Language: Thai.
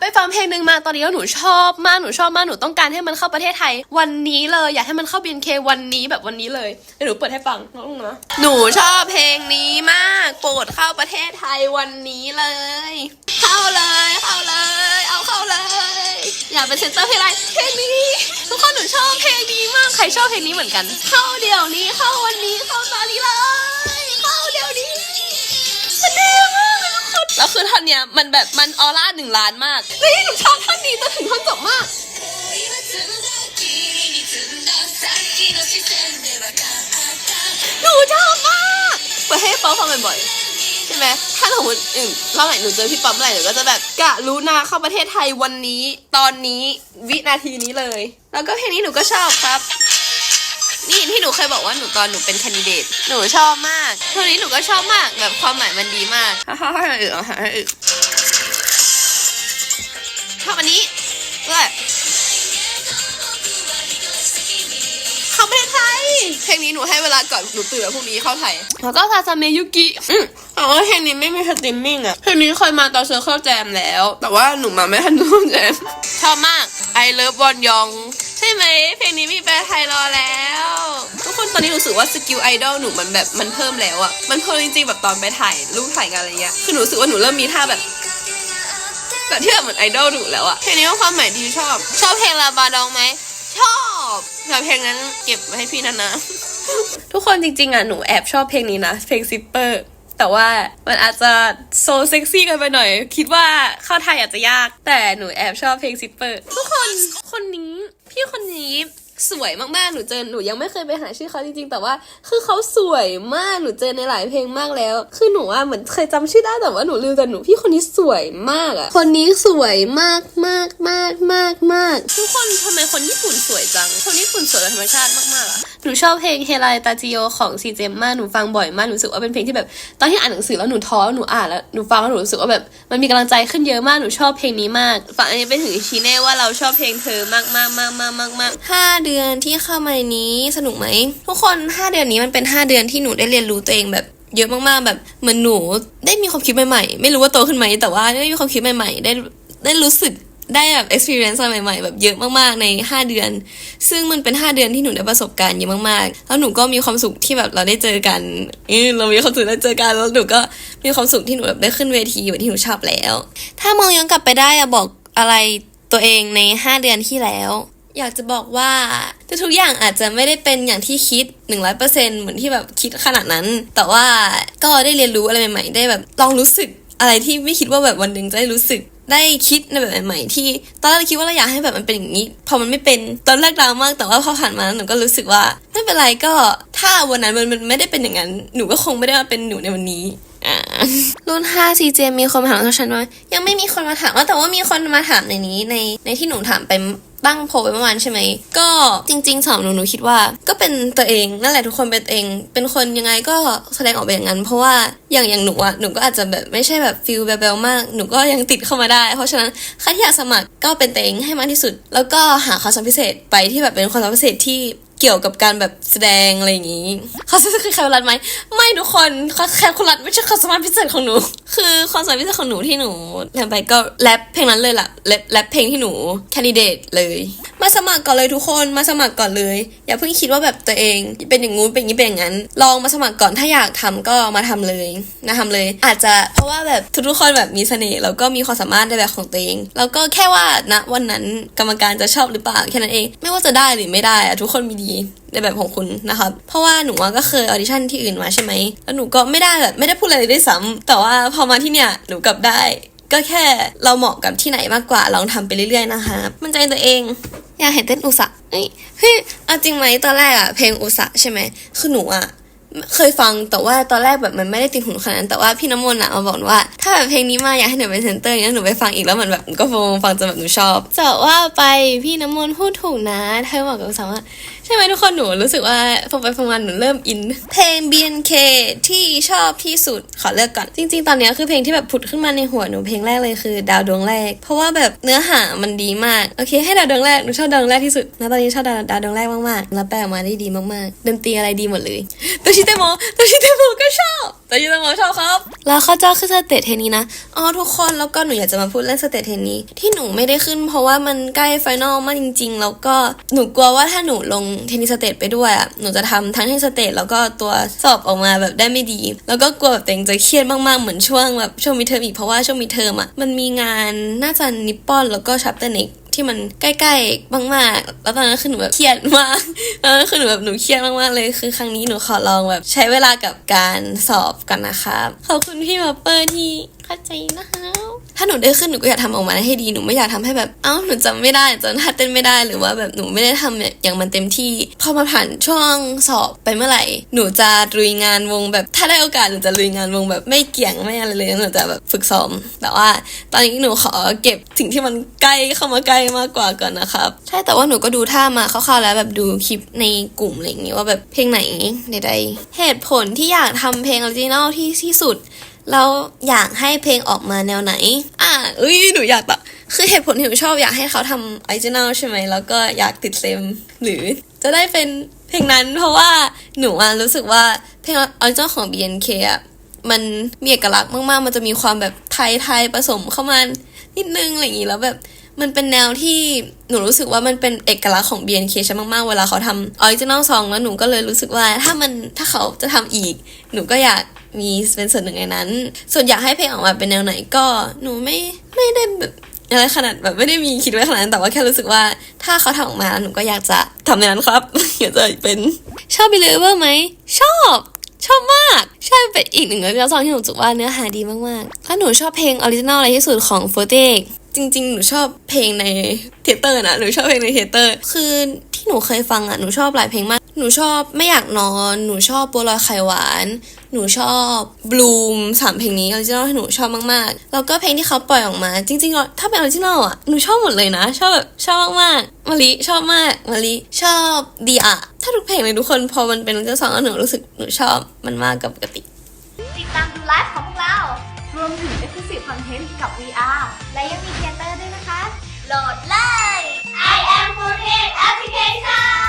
ไปฟังเพลงหนึ่งมาตอนนี้แล้วหนูชอบมากหนูชอบมากหนูต้องการให้มันเข้าประเทศไทย วันนี้เลยอยากให้มันเข้า BNK วันนี้แบบวันนี้เลยเดี๋ยวหนูเปิดให้ฟังน้องนะหนูชอบเพลงนี้มากโปรดเข้าประเทศไทยวันนี้เลย เข้าเลยเข้าเลย เอาเข้าเลย อยากเป็นเซนเตอร์เพลงอะไรเพลงนี้ทุกคนหนูชอบเพลงนี้มากใครชอบเพลงนี้เหมือนกัน เข้าเดี๋ยวนี้เข้าวันนี้เข้าตอนนี้เลย เนี้ยมันแบบมันออร่าหนึ่งล้านมากเฮ้ยหนูชอบท่อนนี้จนถึงท่อนจบมาก หนูชอบมากเปิดให้ป๊อปฟังบ่อยๆใช่ไหมถ้าสมมติอืมรอบไหนหนูเจอพี่ป๊อปเมื่อไหร่หนูก็จะแบบกะรู้นาเข้าประเทศไทยวันนี้ ตอนนี้วินาทีนี้เลย แล้วก็เพลงนี้หนูก็ชอบครับ นี่ที่หนูเคยบอกว่าหนูตอนหนูเป็นแคนดิเดต หนูชอบมากเพลงนี้หนูก็ชอบมากแบบความหมายมันดีมากฮ่าฮ่าฮ่าเออฮ่าเออชอบอันนี้ด้วยเข้าประเทศไทยเพลงนี้หนูให้เวลาก่อนหนูตื่นแล้วพรุ่งนี้เข้าไทยแล้วก็ซาซาเมยุกิอืมแต่ว่าเพลงนี้ไม่มีสตรีมมิ่งอะเพลงนี้เคยมาตอนเซอร์เคิลแจมแล้ว แต่ว่าหนูมาไม่ทันดูแจมชอบมาก I love วอนยองใช่ไหมเพลงนี้มีแปลไทยรอแล้ว ทุกคนตอนนี้รู้สึกว่าสกิลไอดอลหนูมันแบบมันเพิ่มแล้วอะมันเพิ่มจริงๆแบบตอนไปถ่ายรูปถ่ายงานอะไรเงี้ยคือหนูรู้สึกว่าหนูเริ่มมีท่าแบบแบบที่แบบเหมือนไอดอลหนูแล้วอะเพลงนี้ก็ความหมายดีชอบ ชอบเพลงลาบาดองไหมชอบแต่เพลงนั้นเก็บไว้ให้พี่นะนะ ทุกคนจริงๆอะหนูแอบชอบเพลงนี้นะ เพลงซิปเปอร์แต่ว่ามันอาจจะโซเซ็กซี่กันไปหน่อย คิดว่าเข้าไทยอาจจะยาก แต่หนูแอบชอบเพลงซิปเปอร์ ทุกคนคนนี้ พี่คนนี้สวยมากๆ หนูเจอ หนูยังไม่เคยไปหาชื่อเขาจริงๆ แต่ว่า คือเขาสวยมาก หนูเจอในหลายเพลงมากแล้ว คือหนูอะเหมือนเคยจำชื่อได้แต่ว่าหนูลืมแต่หนูพี่คนนี้สวยมากอะคนนี้สวยมากมากมากมากมากทุกคนทำไมคนญี่ปุ่นสวยจัง คนญี่ปุ่นสวยธรรมชาติมากๆอะ นูชอบเพลงเฮไลตาจิโอของซีเจมมากหนูฟังบ่อยมากหนูรู้สึกว่าเป็นเพลงที่แบบ ตอนที่อ่านหนังสือแล้วหนูท้อหนูอ่านแล้วหนูฟังแล้วหนูรู้สึกว่าแบบมันมีกำลังใจขึ้นเยอะมากหนูชอบเพลงนี้มากฝากอันนี้ไปถึงชีเน่ว่าเราชอบเพลงเธอมากมากมากมากมากมากห้าเดือนที่เข้ามาในนี้สนุกไหมทุกคนห้าเดือนนี้มันเป็นห้าเดือนที่หนูได้เรียนรู้ตัวเองแบบเยอะมากๆแบบเหมือนหนูได้มีความคิดใหม่ๆ ไม่รู้ว่าโตขึ้นไหมแต่ว่าได้มีความคิดใหม่ๆ ได้ได้รู้สึก ได้แบบ experience อะไรใหม่ๆแบบเยอะมากๆใน 5 เดือน ซึ่งมันเป็น 5 เดือนที่หนูได้ประสบการณ์เยอะมากๆ แล้วหนูก็มีความสุขที่แบบเราได้เจอกันเรามีความสุขได้เจอกันแล้วหนูก็มีความสุขที่หนูแบบได้ขึ้นเวทีแบบที่หนูชอบแล้ว ถ้ามองย้อนกลับไปได้อะบอกอะไรตัวเองใน 5 เดือนที่แล้ว อยากจะบอกว่าทุกอย่างอาจจะไม่ได้เป็นอย่างที่คิด 100%เหมือนที่แบบคิดขนาดนั้น แต่ว่าก็ได้เรียนรู้อะไรใหม่ๆ ได้แบบลองรู้สึกอะไรที่ไม่คิดว่าแบบวันหนึ่งจะได้รู้สึก ได้คิดในแบบใหม่ๆที่ตอนแรกเราคิดว่าเราอยากให้แบบมันเป็นอย่างนี้พอมันไม่เป็นตอนแรกดรามาก แต่ว่าพอผ่านมาหนูก็รู้สึกว่าไม่เป็นไรก็ถ้าวันนั้นมันไม่ได้เป็นอย่างนั้น หนูก็คงไม่ได้มาเป็นหนูในวันนี้รุ่น5 CJ มีคนมาถามตัวฉันว่ายังไม่มีคนมาถามว่าแต่ว่ามีคนมาถามในนี้ในในที่หนูถามไป ตั้งโพลไปเมื่อวานใช่ไหม ก็จริงๆสำหรับหนูหนูคิดว่าก็เป็นตัวเองนั่นแหละทุกคนเป็นตัวเอง เป็นคนยังไงก็แสดงออกไปอย่างนั้น เพราะว่าอย่างอย่างหนูอะหนูก็อาจจะแบบไม่ใช่แบบฟิลแบบมาก หนูก็ยังติดเข้ามาได้ เพราะฉะนั้นใครที่อยากสมัครก็เป็นตัวเองให้มากที่สุด แล้วก็หาความสามารถพิเศษไปที่แบบเป็นความสามารถพิเศษที่ เกี่ยวกับการแบบแสดงอะไรอย่างนี้เขาจะคือใครรัดไหมไม่ทุกคนแค่คนรัดไม่ใช่ความสามารถพิเศษของหนู คือความสามารถพิเศษของหนูที่หนูทำไปก็แรปเพลงนั้นเลยล่ะแรปแรปเพลงที่หนูแคนดิเดตเลย มาสมัครก่อนเลยทุกคนมาสมัครก่อนเลย อย่าเพิ่งคิดว่าแบบตัวเองเป็นอย่างงู้นเป็นอย่างนี้เป็นอย่างนั้น ลองมาสมัครก่อนถ้าอยากทำก็มาทำเลยนะทำเลย อาจจะเพราะว่าแบบทุกๆคนแบบมีเสน่ห์แล้วก็มีความสามารถในแบบของตัวเองแล้วก็แค่ว่าณวันนั้นกรรมการจะชอบหรือเปล่าแค่นั้นเอง ไม่ว่าจะได้หรือไม่ได้อะทุกคนมีดีในแบบของคุณนะครับ เพราะว่าหนูก็เคยออดิชั่นที่อื่นมาใช่ไหมแล้วหนูก็ไม่ได้แบบไม่ได้พูดอะไรเลยด้วยซ้ำแต่ว่าพอมาที่เนี่ยหนูกลับได้ ก็แค่เราเหมาะกับที่ไหนมากกว่าลองทำไปเรื่อยๆนะคะมันใจตัวเองอยากเห็นเต้นอุสะเฮ้ยเฮ้ยเอาจริงไหมตอนแรกอะเพลงอุสะใช่ไหมคือหนูอะเคยฟังแต่ว่าตอนแรกแบบมันไม่ได้ติดหูขนาดนั้นแต่ว่าพี่น้ำมนต์อะมาบอกว่า ถ้าแบบเพลงนี้มาอยากให้หนูเป็นเซนเตอร์อย่างนี้หนูไปฟังอีกแล้วเหมือนแบบก็ฟังฟังจนแบบหนูชอบจะว่าไปพี่น้ำมนต์พูดถูกนะเธอบอกกับอุสะว่า ใช่ไหมทุกคนหนูรู้สึกว่าฟังไปฟังมาหนูเริ่มอิน เพลง BNK ที่ชอบที่สุดขอเลือกก่อนจริง ๆ ตอนนี้คือเพลงที่แบบผุดขึ้นมาในหัวหนูเพลงแรกเลยคือ ดาวดวงแรก เพราะว่าแบบเนื้อหามันดีมากโอเค ให้ดาวดวงแรกหนูชอบดาวดวงแรกที่สุดแล้วตอนนี้ชอบดาวดาวดวงแรกมากๆแล้วแปลออกมาได้ดีมากๆดนตรีอะไรดีหมดเลยตัวชิเตโมตัวชิเตโมก็ชอบ ตัวชิเตโมชอบครับ แล้วเขาจะขึ้นสเตจเทนนี้นะ อ๋อทุกคนแล้วก็หนูอยากจะมาพูดเรื่องสเตจเทนนี้ ที่หนูไม่ได้ขึ้นเพราะว่ามันใกล้ไฟนอลมากจริง ๆ แล้วก็หนูกลัวว่าถ้าหนูลงเทนนิสสเตจไปด้วยอะหนูจะทำทั้งเทนนิสสเตจแล้วก็ตัวสอบออกมาแบบได้ไม่ดี แล้วก็กลัวแบบตัวเองจะเครียดมากๆเหมือนช่วงแบบช่วงมิดเทอมอีกเพราะว่าช่วงมิดเทอมอะมันมีงานน่าจะนิปปอนแล้วก็ชัปเตอร์เน็ก ที่มันใกล้ๆมากๆแล้วตอนนั้นคือหนูแบบเครียดมากตอนนั้นคือหนูแบบหนูเครียดมากๆเลยคือครั้งนี้หนูขอลองแบบใช้เวลากับการสอบกันนะคะขอบคุณพี่มาเปอร์ที่เข้าใจนะคะ ถ้าหนูได้ขึ้นหนูก็อยากทำออกมาให้ดีหนูไม่อยากทำให้แบบเอ้าหนูจำไม่ได้จนท่าเต้นไม่ได้หรือว่าแบบหนูไม่ได้ทำอย่างมันเต็มที่พอมาผ่านช่วงสอบไปเมื่อไหร่ หนูจะลุยงานวงแบบถ้าได้โอกาสหนูจะลุยงานวงแบบไม่เกี่ยงไม่อะไรเลยหนูจะแบบฝึกซ้อม แต่ว่า ตอนนี้หนูขอเก็บสิ่งที่มันใกล้เข้ามาใกล้มากกว่าก่อนนะครับใช่แต่ว่าหนูก็ดูท่ามาคร่าวๆแล้วแบบดูคลิปในกลุ่มอะไรอย่างงี้ว่าแบบเพลงไหนใดๆเหตุผลที่อยากทำเพลงออริจินอลที่ที่สุด เราอยากให้เพลงออกมาแนวไหน อะเอ้ยหนูอยากแบบคือเหตุผลที่หนูชอบอยากให้เขาทำออริจินอลใช่ไหมแล้วก็อยากติดเซมหรือจะได้เป็นเพลงนั้นเพราะว่าหนูอะรู้สึกว่าเพลงออริจินอลของ BNK อะมันมีเอกลักษณ์มากๆ มันจะมีความแบบไทยๆผสมเข้ามานิดนึงอะไรอย่างนี้แล้วแบบ มันเป็นแนวที่หนูรู้สึกว่ามันเป็นเอกลักษณ์ของ BNK ใช่มากๆ เวลาเขาทำออริจินอลซองแล้วหนูก็เลยรู้สึกว่าถ้ามันถ้าเขาจะทำอีก หนูก็อยากมีเป็นส่วนหนึ่งในนั้น ส่วนอยากให้เพลงออกมาเป็นแนวไหนก็หนูไม่ไม่ได้แบบอะไรขนาดแบบไม่ได้มีคิดไว้ขนาดนั้นแต่ว่าแค่รู้สึกว่าถ้าเขาทำออกมาหนูก็อยากจะทำในนั้นครับอยากจะเป็นชอบบิลเลเวอร์ไหมชอบชอบมาก ใช่เป็นอีกหนึ่งเรื่องซองที่หนูรู้สึกว่าเนื้อหาดีมากๆถ้าหนูชอบเพลงออริจินอลอะไรที่สุดของโฟเตก จริง ๆ หนูชอบเพลงในเทเตอร์นะหนูชอบเพลงในเทเตอร์ คือที่หนูเคยฟังอะหนูชอบหลายเพลงมาก หนูชอบไม่อยากนอน หนูชอบบัวลอยไข่หวาน หนูชอบบลูมสามเพลงนี้ออริจินอลที่หนูชอบมากๆ แล้วก็เพลงที่เขาปล่อยออกมา จริงๆถ้าเป็นออริจินอลอะหนูชอบหมดเลยนะ ชอบแบบชอบมากๆมาลิชอบมากมาลิชอบดีอะถ้าทุกเพลงเลยทุกคนพอมันเป็นออริจินอลซองหนูรู้สึกหนูชอบมันมากกว่าปกติติดตามดูไลฟ์ของ Exclusive Content กับ VR และยังมีเทเตอร์ด้วยนะคะ โหลดเลย I am f o o d Application